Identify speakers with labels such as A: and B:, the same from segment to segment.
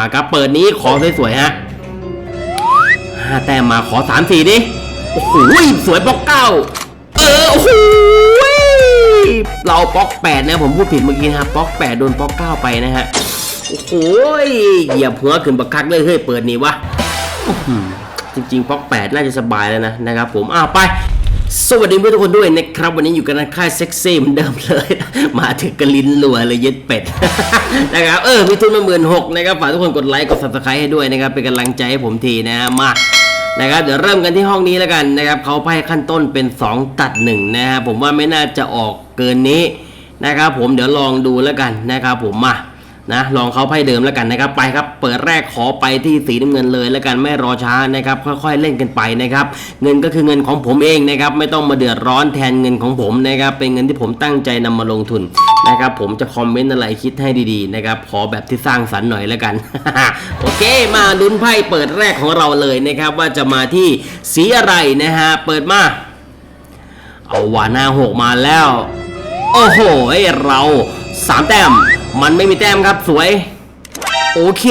A: มาครับ เปิดนี้ขอสวยๆฮะห้าแต้มมาขอสามสี่ดิ โอ้โหสวยบล็อกเก้าเออโอ้โหเราบล็อกแปดนะผมพูดผิดเมื่อกี้นะครับล็อกแปดโดนบล็อกเก้าไปนะฮะ โอ้โหเหยียบหัวขึ้นบักคักเลยเฮ้ยเปิดนี่วะจริงๆบล็อกแปดน่าจะสบายแล้วนะนะครับผมอ้าวไป สวัสดีเพื่อนทุกคนด้วยนะครับ วันนี้อยู่กันในค่ายเซ็กซี่เหมือนเดิมเลย มาถึงกระลินลัวเลยเย็ดเป็ดนะครับเออมีทุนมาหมื่นหกนะครับฝากทุกคนกดไลค์กด subscribe ให้ด้วยนะครับเป็นกำลังใจให้ผมทีนะมานะครับเดี๋ยวเริ่มกันที่ห้องนี้แล้วกันนะครับเขาไพ่ขั้นต้นเป็น 2 ตัด1นะครับผมว่าไม่น่าจะออกเกินนี้นะครับผมเดี๋ยวลองดูแล้วกันนะครับผมมา นะลองเขาไพ่เดิมแล้วกันนะครับไปครับเปิดแรกขอไปที่สีน้ำเงินเลยแล้วกันไม่รอช้านะครับค่อยๆเล่นกันไปนะครับเงินก็คือเงินของผมเองนะครับไม่ต้องมาเดือดร้อนแทนเงินของผมนะครับเป็นเงินที่ผมตั้งใจนำมาลงทุนนะครับผมจะคอมเมนต์อะไรคิดให้ดีๆนะครับขอแบบที่สร้างสรรค์หน่อยแล้วกัน โอเค มาลุ้นไพ่เปิดแรกของเราเลยนะครับว่าจะมาที่สีอะไรนะฮะเปิดมาเอาวาน้าหกมาแล้ว โอ้โหเราสามแต้ม มันไม่มีแต้มครับสวย โอเค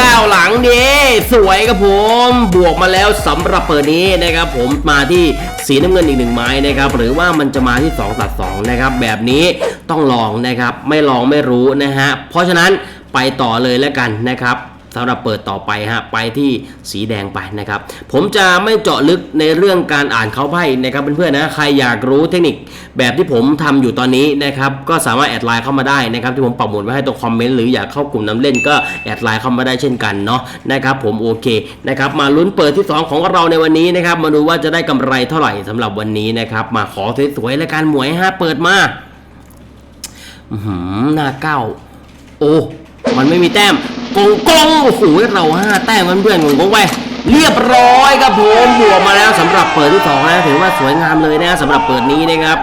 A: ก้าวหลังดีสวยครับผมบวกมาแล้วสำหรับเปิดนี้นะครับผมมาที่สีน้ำเงินอีกหนึ่งไม้นะครับหรือว่ามันจะมาที่2ตัด2นะครับแบบนี้ต้องลองนะครับไม่ลองไม่รู้นะฮะเพราะฉะนั้นไปต่อเลยแล้วกันนะครับ สำหรับเปิดต่อไปฮะไปที่สีแดงไปนะครับ ผมจะไม่เจาะลึกในเรื่องการอ่านเขาไพ่นะครับเพื่อนๆนะใครอยากรู้เทคนิคแบบที่ผมทำอยู่ตอนนี้นะครับก็สามารถแอดไลน์เข้ามาได้นะครับที่ผมปักหมุดไว้ให้ตรงคอมเมนต์หรืออยากเข้ากลุ่มน้ำเล่นก็แอดไลน์เข้ามาได้เช่นกันเนาะนะครับผมโอเคนะครับมาลุ้นเปิดที่ 2 ของเราในวันนี้นะครับมาดูว่าจะได้กำไรเท่าไหร่สำหรับวันนี้นะครับมาขอสวยๆและการหมวยฮะเปิดมาหือหน้าเก้าโอ้มันไม่มีแต้ม กงกงโอ้โหเราห้าแต้มเพื่อนๆงงงไปเรียบร้อยครับผมบวกมาแล้วสำหรับเปิดที่สองนะถือว่าสวยงามเลยนะสำหรับเปิดนี้นะครับ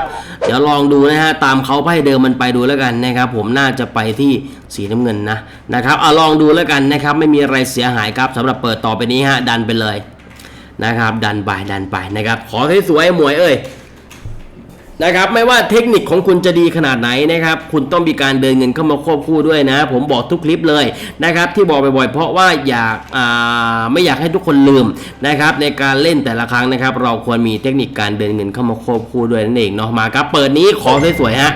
A: เดี๋ยวลองดูนะฮะตามเขาไพ่เดิมมันไปดูแล้วกันนะครับ ผมน่าจะไปที่สีน้ำเงินนะนะครับเอาลองดูแล้วกันนะครับ ไม่มีอะไรเสียหายครับสำหรับเปิดต่อไปนี้ฮะดันไปเลยนะครับ ดันไปดันไปนะครับ ขอให้สวยหมวยเอ้ย นะครับไม่ว่าเทคนิคของคุณจะดีขนาดไหนนะครับคุณต้องมีการเดินเงินเข้ามาควบคู่ด้วยนะ ผมบอกทุกคลิปเลยนะครับที่บอกบ่อยๆเพราะว่าอยากาไม่อยากให้ทุกคนลืมนะครับในการเล่นแต่ละครั้งนะครับ เราควรมีเทคนิคการเดินเงินเข้ามาควบคู่ด้วยนั่นเองเนาะมาครับเปิดนี้ขอสวยๆฮะ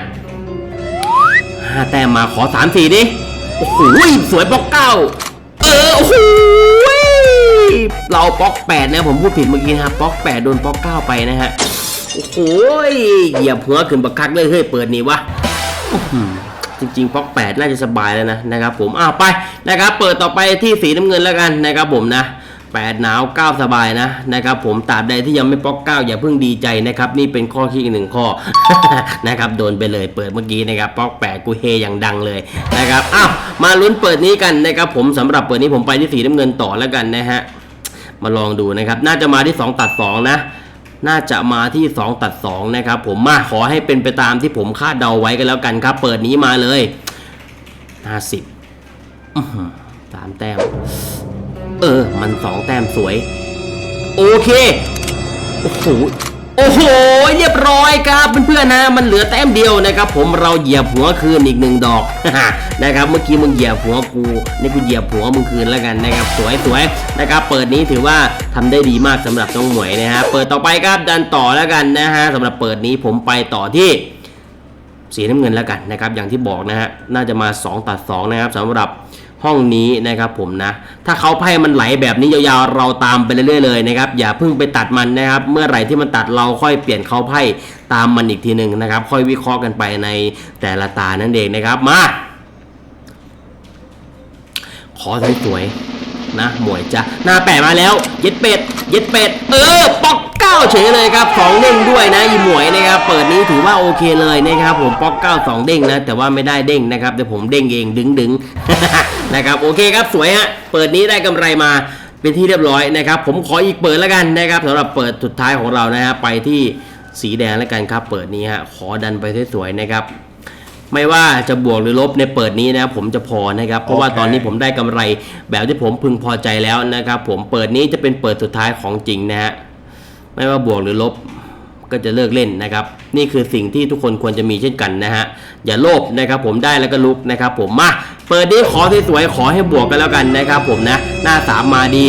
A: ห้าแต้มมาขอสามสี่ดิโอ้โหสวยบล็อกเก้าเออโอ้โหเราบล็อกแปดนะผมพูดผิดเมื่อกี้นะครับบล็อกแปดโดนบล็อกเก้าไปนะฮะ โอ้โหเหยียบหัวขึ้นบักคักเลยเฮ้ยเปิดนี่วะจริงๆป๊อกแปดน่าจะสบายแล้วนะนะครับผมอ้าวไปนะครับเปิดต่อไปที่สีน้ำเงินแล้วกันนะครับผมนะแปดหนาวเก้าสบายนะนะครับผมตราบใดที่ยังไม่ป๊อกเก้าอย่าเพิ่งดีใจนะครับนี่เป็นข้อคิดอีกหนึ่งข้อนะครับโดนไปเลยเปิดเมื่อกี้นะครับป๊อกแปดกูเฮอย่างดังเลยนะครับอ้าวมาลุ้นเปิดนี้กันนะครับผมสำหรับเปิดนี้ผมไปที่สีน้ำเงินต่อแล้วกันนะฮะมาลองดูนะครับน่าจะมาที่ 2 ตัด 2 นะ น่าจะมาที่ 2 ตัด 2 นะครับผมมาขอให้เป็นไปตามที่ผมคาดเดาไว้กันแล้วกันครับ เปิดนี้มาเลย 50สามแต้ม เออ มัน 2 แต้มสวย โอเค โอ้โห โอ้โห เรียบร้อยครับเพื่อนๆนะมันเหลือแต้มเดียวนะครับผมเราเหยียบหัวคืนอีกหนึ่งดอกนะครับเมื่อกี้มึงเหยียบหัวกูนี่กูเหยียบหัวมึงคืนแล้วกันนะครับสวยสวยนะครับเปิดนี้ถือว่าทำได้ดีมากสำหรับน้องหมวยนะฮะเปิดต่อไปครับดันต่อแล้วกันนะฮะสำหรับเปิดนี้ผมไปต่อที่สีน้ำเงินแล้วกันนะครับอย่างที่บอกนะฮะน่าจะมา 2 ตัด2นะครับสำหรับ ห้องนี้นะครับผมนะ ถ้าเขาไพ่มันไหลแบบนี้ยาวๆเราตามไปเรื่อยๆเลยนะครับอย่าเพิ่งไปตัดมันนะครับ เมื่อไหร่ที่มันตัดเราค่อยเปลี่ยนเขาไพ่ตามมันอีกทีหนึ่งนะครับ ค่อยวิเคราะห์กันไปในแต่ละตานั่นเองนะครับมา ขอสวยๆนะหมวยจ้ะหน้าแปะมาแล้ว เย็ดเป็ด เย็ดเป็ด เออปอกเก้าเฉยเลยครับสองเด้งด้วยนะอีหม เปิดนี้ถือว่าโอเคเลยนะครับผมป๊อกเก้าสองเด้งนะ แต่ว่าไม่ได้เด้งนะครับแต่ผมเด้งเองดึงดึงนะครับโอเคครับสวยฮะเปิดนี้ได้กำไรมาเป็นที่เรียบร้อยนะครับ ผมขออีกเปิดแล้วกันนะครับสำหรับเปิดสุดท้ายของเรานะฮะไปที่สีแดงแล้วกันครับ เปิดนี้ฮะขอดันไปสวยๆนะครับไม่ว่าจะบวกหรือลบในเปิดนี้นะผมจะพอนะครับ เพราะว่า
B: โอเค
A: ตอนนี้ผมได้กำไรแบบที่ผมพึงพอใจแล้วนะครับ ผมเปิดนี้จะเป็นเปิดสุดท้ายของจริงนะฮะไม่ว่าบวกหรือลบ ก็จะเลิกเล่นนะครับ นี่คือสิ่งที่ทุกคนควรจะมีเช่นกันนะฮะอย่าโลภนะครับผมได้แล้วก็ลุกนะครับผมมาเปิดดีขอสวยๆขอให้บวกกันแล้วกันนะครับผมนะหน้าสามมาดี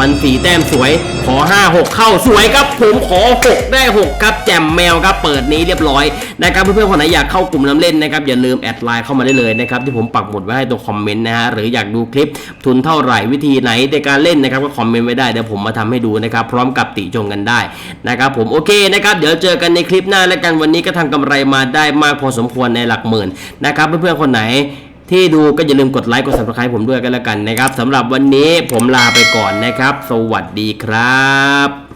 A: มันสีแต้มสวย ขอ 5 6 เข้าสวยครับผมขอ 6 ได้ 6 ครับแจมแมวครับเปิดนี้เรียบร้อยนะครับเพื่อนๆคนไหนอยากเข้ากลุ่มน้ำเล่นนะครับอย่าลืมแอดไลน์เข้ามาได้เลยนะครับที่ผมปักหมุดไว้ให้ตัวคอมเมนต์นะฮะหรืออยากดูคลิปทุนเท่าไหร่วิธีไหนในการเล่นนะครับก็คอมเมนต์ไว้ได้เดี๋ยวผมมาทำให้ดูนะครับพร้อมกับติชมกันได้นะครับผมโอเคนะครับเดี๋ยวเจอกันในคลิปหน้าแล้วกันวันนี้ก็ทำกำไรมาได้มากพอสมควรในหลักหมื่นนะครับเพื่อนๆคนไหน ที่ดูก็อย่าลืมกดไลค์กด subscribe ผมด้วยกันแล้วกันนะครับสำหรับวันนี้ผมลาไปก่อนนะครับ สวัสดีครับ